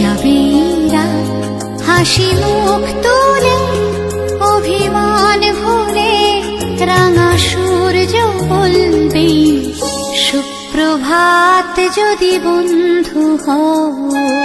যাবে হাসি মুখ তুলে অভিমান ভুলে রাঙা সূর্য বলবে সুপ্রভাত যদি বন্ধু হও।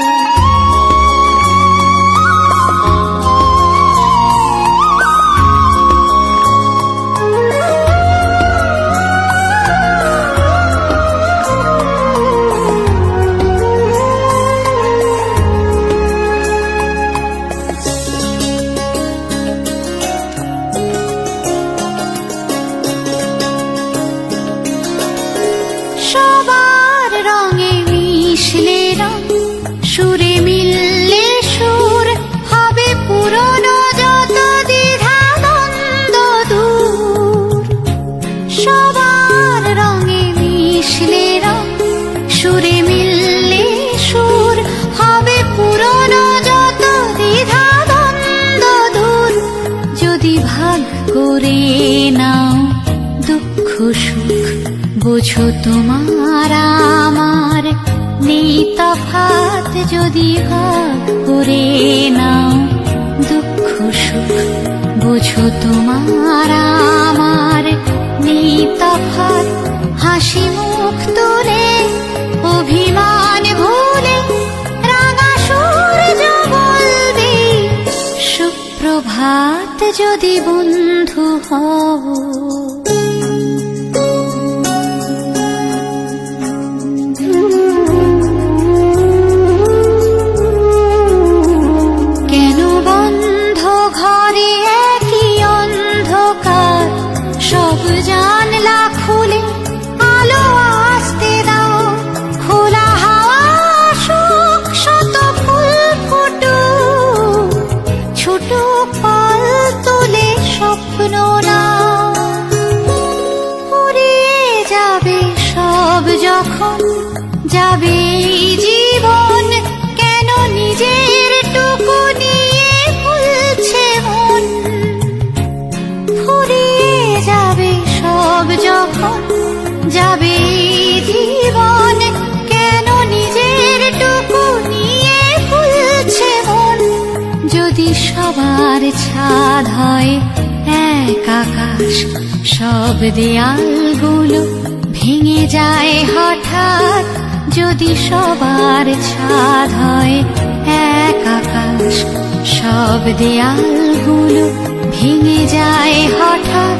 মিশলে রং, সুরে মিললে সুর, হবে পুরনো যত যদি ভাগ করে নাও দুঃখ সুখ, বোঝো তোমার আমার নেই তফাত যদি ভাগ করে নাও দুঃখ সুখ, বোঝো তোমার হাসি মুখ তুলে অভিমান ভুলে রাগা সূর্য বলবে সুপ্রভাত যদি বন্ধু হও। যাবে জীবন, কেন যদি সবার ছাদ হয় এক আকাশ, সব দেয়ালগুলো ভেঙে যায় হঠাৎ। যদি সবার ছাদ হয় এক আকাশ, সব দেয়ালগুলো ভেঙে যায় হঠাৎ।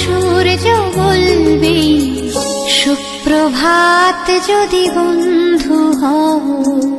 সূর্য বলবে সুপ্রভাত যদি বন্ধু হও।